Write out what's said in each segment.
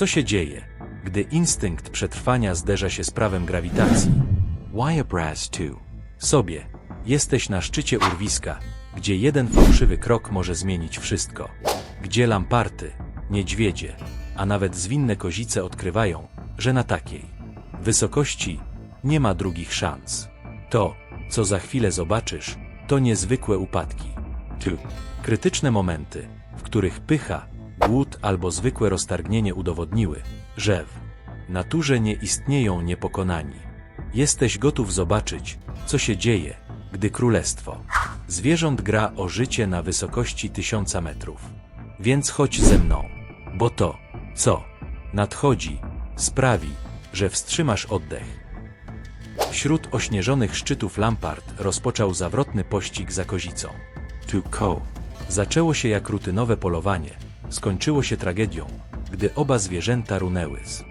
Co się dzieje, gdy instynkt przetrwania zderza się z prawem grawitacji? Wyobraz 2. Sobie. Jesteś na szczycie urwiska, gdzie jeden fałszywy krok może zmienić wszystko. Gdzie lamparty, niedźwiedzie, a nawet zwinne kozice odkrywają, że na takiej wysokości nie ma drugich szans. To, co za chwilę zobaczysz, to niezwykłe upadki. Tu. Krytyczne momenty, w których pycha, głód albo zwykłe roztargnienie udowodniły, że w naturze nie istnieją niepokonani. Jesteś gotów zobaczyć, co się dzieje, gdy królestwo zwierząt gra o życie na wysokości tysiąca metrów. Więc chodź ze mną, bo to, co nadchodzi, sprawi, że wstrzymasz oddech. Wśród ośnieżonych szczytów Lampart rozpoczął zawrotny pościg za kozicą. To ko. Zaczęło się jak rutynowe polowanie, skończyło się tragedią, gdy oba zwierzęta runęły z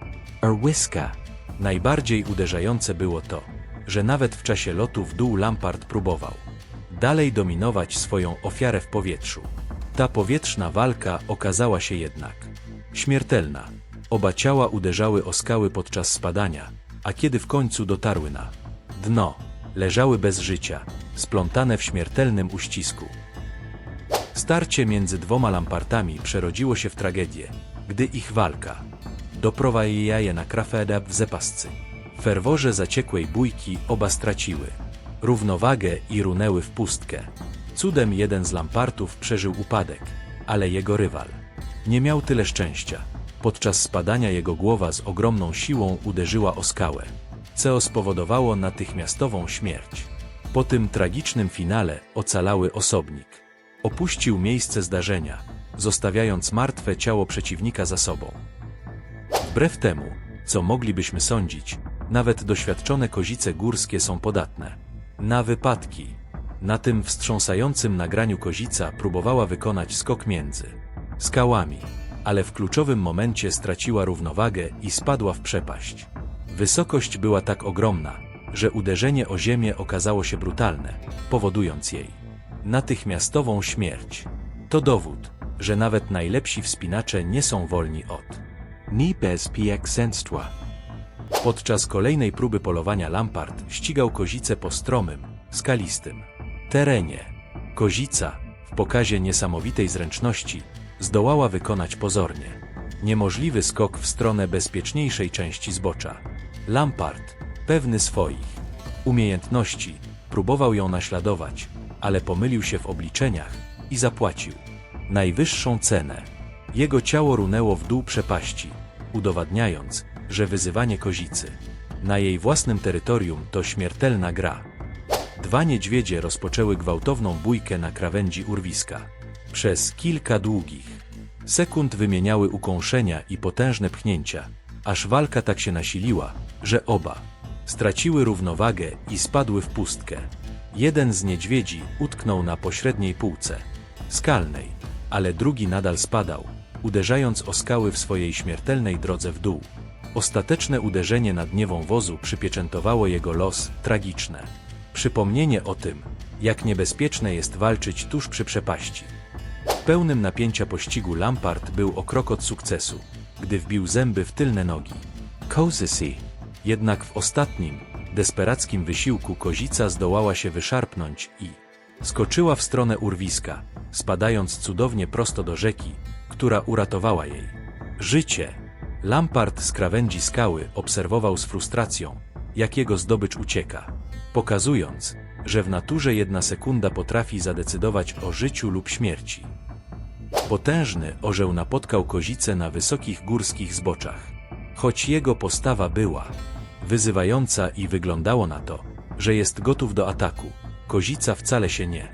Erwiska. Najbardziej uderzające było to, że nawet w czasie lotu w dół Lampart próbował dalej dominować swoją ofiarę w powietrzu. Ta powietrzna walka okazała się jednak śmiertelna. Oba ciała uderzały o skały podczas spadania, a kiedy w końcu dotarły na dno, leżały bez życia, splątane w śmiertelnym uścisku. Starcie między dwoma lampartami przerodziło się w tragedię, gdy ich walka doprowadziła na krafedę w zepascy. W ferworze zaciekłej bójki oba straciły równowagę i runęły w pustkę. Cudem jeden z lampartów przeżył upadek, ale jego rywal nie miał tyle szczęścia. Podczas spadania jego głowa z ogromną siłą uderzyła o skałę, co spowodowało natychmiastową śmierć. Po tym tragicznym finale ocalały osobnik. Opuścił miejsce zdarzenia, zostawiając martwe ciało przeciwnika za sobą. Wbrew temu, co moglibyśmy sądzić, nawet doświadczone kozice górskie są podatne na wypadki. Na tym wstrząsającym nagraniu kozica próbowała wykonać skok między skałami, ale w kluczowym momencie straciła równowagę i spadła w przepaść. Wysokość była tak ogromna, że uderzenie o ziemię okazało się brutalne, powodując jej natychmiastową śmierć. To dowód, że nawet najlepsi wspinacze nie są wolni od niebezpieczeństwa. Podczas kolejnej próby polowania Lampart ścigał kozicę po stromym, skalistym terenie. Kozica, w pokazie niesamowitej zręczności, zdołała wykonać pozornie niemożliwy skok w stronę bezpieczniejszej części zbocza. Lampart, pewny swoich umiejętności, próbował ją naśladować, ale pomylił się w obliczeniach i zapłacił najwyższą cenę. Jego ciało runęło w dół przepaści, udowadniając, że wyzywanie kozicy na jej własnym terytorium to śmiertelna gra. Dwa niedźwiedzie rozpoczęły gwałtowną bójkę na krawędzi urwiska. Przez kilka długich sekund wymieniały ukąszenia i potężne pchnięcia, aż walka tak się nasiliła, że oba straciły równowagę i spadły w pustkę. Jeden z niedźwiedzi utknął na pośredniej półce skalnej, ale drugi nadal spadał, uderzając o skały w swojej śmiertelnej drodze w dół. Ostateczne uderzenie na dnie wąwozu przypieczętowało jego los tragiczne. Przypomnienie o tym, jak niebezpieczne jest walczyć tuż przy przepaści. W pełnym napięcia pościgu Lampart był o krok od sukcesu, gdy wbił zęby w tylne nogi. Kozysy. Jednak w ostatnim, desperackim wysiłku kozica zdołała się wyszarpnąć i skoczyła w stronę urwiska, spadając cudownie prosto do rzeki, która uratowała jej życie. Lampart z krawędzi skały obserwował z frustracją, jak jego zdobycz ucieka, pokazując, że w naturze jedna sekunda potrafi zadecydować o życiu lub śmierci. Potężny orzeł napotkał kozicę na wysokich górskich zboczach. Choć jego postawa była wyzywająca i wyglądało na to, że jest gotów do ataku, kozica wcale się nie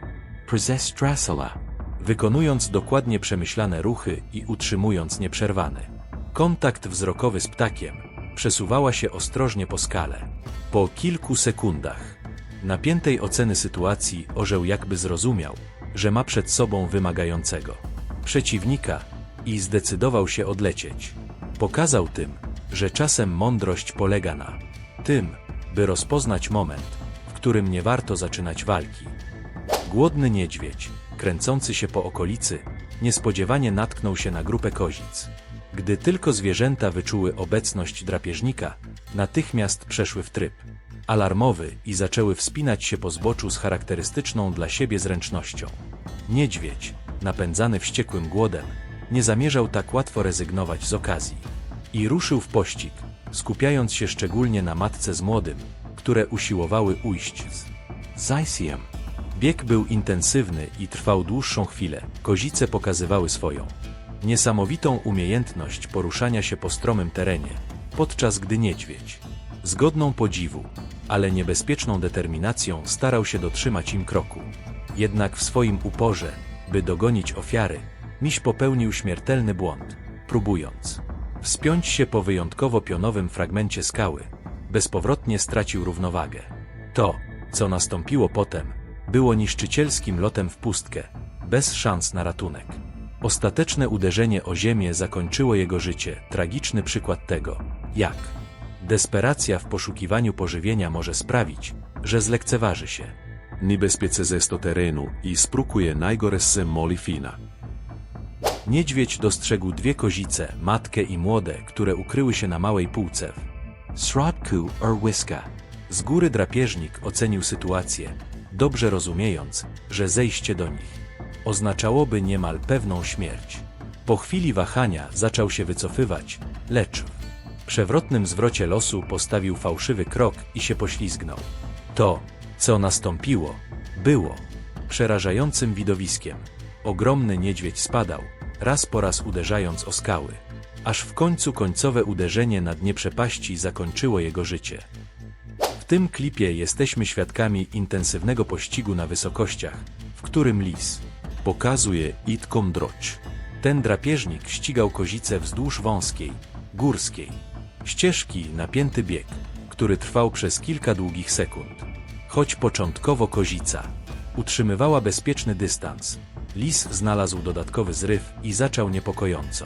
prezestrasala, wykonując dokładnie przemyślane ruchy i utrzymując nieprzerwany kontakt wzrokowy z ptakiem, przesuwała się ostrożnie po skale. Po kilku sekundach napiętej oceny sytuacji orzeł jakby zrozumiał, że ma przed sobą wymagającego przeciwnika i zdecydował się odlecieć. Pokazał tym, że czasem mądrość polega na tym, by rozpoznać moment, w którym nie warto zaczynać walki. Głodny niedźwiedź, kręcący się po okolicy, niespodziewanie natknął się na grupę kozic. Gdy tylko zwierzęta wyczuły obecność drapieżnika, natychmiast przeszły w tryb alarmowy i zaczęły wspinać się po zboczu z charakterystyczną dla siebie zręcznością. Niedźwiedź, napędzany wściekłym głodem, nie zamierzał tak łatwo rezygnować z okazji. I ruszył w pościg, skupiając się szczególnie na matce z młodym, które usiłowały ujść z zajsiem. Bieg był intensywny i trwał dłuższą chwilę. Kozice pokazywały swoją niesamowitą umiejętność poruszania się po stromym terenie, podczas gdy niedźwiedź, z godną podziwu, ale niebezpieczną determinacją starał się dotrzymać im kroku. Jednak w swoim uporze, by dogonić ofiary, miś popełnił śmiertelny błąd, próbując wspiąć się po wyjątkowo pionowym fragmencie skały, bezpowrotnie stracił równowagę. To, co nastąpiło potem, było niszczycielskim lotem w pustkę, bez szans na ratunek. Ostateczne uderzenie o ziemię zakończyło jego życie, tragiczny przykład tego, jak desperacja w poszukiwaniu pożywienia może sprawić, że zlekceważy się. Niebezpiece ze terenu i sprukuje najgorsze moli fina. Niedźwiedź dostrzegł dwie kozice, matkę i młode, które ukryły się na małej półce. w Środku orłyska. Z góry drapieżnik ocenił sytuację, dobrze rozumiejąc, że zejście do nich oznaczałoby niemal pewną śmierć. Po chwili wahania zaczął się wycofywać, lecz w przewrotnym zwrocie losu postawił fałszywy krok i się poślizgnął. To, co nastąpiło, było przerażającym widowiskiem. Ogromny niedźwiedź spadał, raz po raz uderzając o skały, aż w końcu końcowe uderzenie na dnie przepaści zakończyło jego życie. W tym klipie jesteśmy świadkami intensywnego pościgu na wysokościach, w którym lis pokazuje itką droć. Ten drapieżnik ścigał kozicę wzdłuż wąskiej, górskiej ścieżki napięty bieg, który trwał przez kilka długich sekund. Choć początkowo kozica utrzymywała bezpieczny dystans, lis znalazł dodatkowy zryw i zaczął niepokojąco.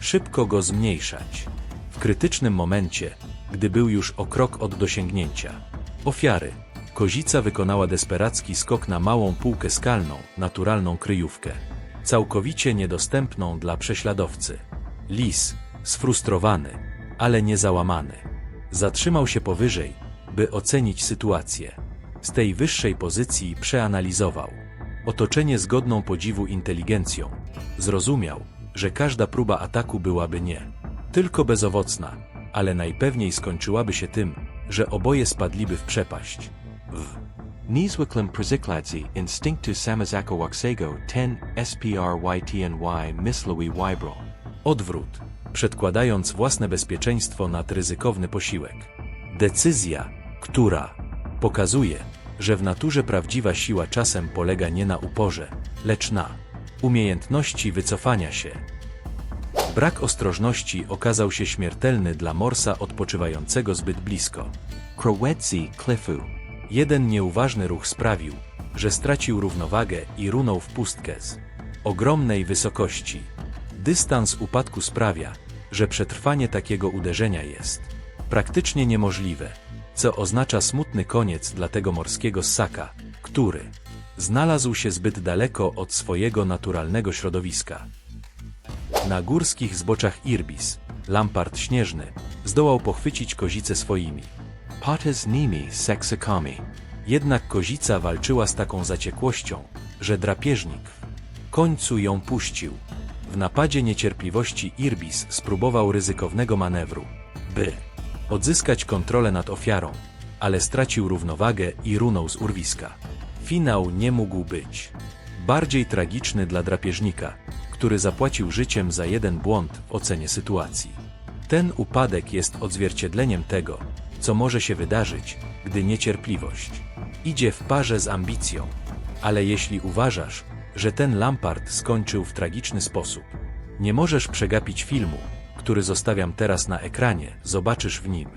Szybko go zmniejszać. W krytycznym momencie, gdy był już o krok od dosięgnięcia. Ofiary, kozica wykonała desperacki skok na małą półkę skalną, naturalną kryjówkę, całkowicie niedostępną dla prześladowcy. Lis, sfrustrowany, ale nie załamany, zatrzymał się powyżej, by ocenić sytuację. Z tej wyższej pozycji przeanalizował otoczenie z godną podziwu inteligencją. Zrozumiał, że każda próba ataku byłaby nie tylko bezowocna, ale najpewniej skończyłaby się tym, że oboje spadliby w przepaść. W Niezwykłym przykładzie instynktu samozakowaksego ten SPRYTNY myślowi wybro. odwrót, przedkładając własne bezpieczeństwo nad ryzykowny posiłek. Decyzja, która pokazuje, że w naturze prawdziwa siła czasem polega nie na uporze, lecz na umiejętności wycofania się. Brak ostrożności okazał się śmiertelny dla morsa odpoczywającego zbyt blisko. Krowetzi Cliffu. Jeden nieuważny ruch sprawił, że stracił równowagę i runął w pustkę z ogromnej wysokości. Dystans upadku sprawia, że przetrwanie takiego uderzenia jest praktycznie niemożliwe, co oznacza smutny koniec dla tego morskiego ssaka, który znalazł się zbyt daleko od swojego naturalnego środowiska. Na górskich zboczach Irbis, Lampart Śnieżny zdołał pochwycić kozicę swoimi. Potes nimi sexakomi. Jednak kozica walczyła z taką zaciekłością, że drapieżnik w końcu ją puścił. W napadzie niecierpliwości Irbis spróbował ryzykownego manewru, by odzyskać kontrolę nad ofiarą, ale stracił równowagę i runął z urwiska. Finał nie mógł być bardziej tragiczny dla drapieżnika, który zapłacił życiem za jeden błąd w ocenie sytuacji. Ten upadek jest odzwierciedleniem tego, co może się wydarzyć, gdy niecierpliwość idzie w parze z ambicją. Ale jeśli uważasz, że ten Lampard skończył w tragiczny sposób, nie możesz przegapić filmu, który zostawiam teraz na ekranie, zobaczysz w nim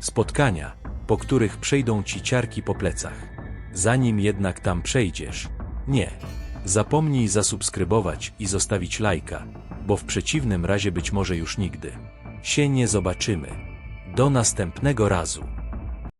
spotkania, po których przejdą ci ciarki po plecach. Zanim jednak tam przejdziesz, nie. Zapomnij zasubskrybować i zostawić lajka, bo w przeciwnym razie być może już nigdy się nie zobaczymy. Do następnego razu.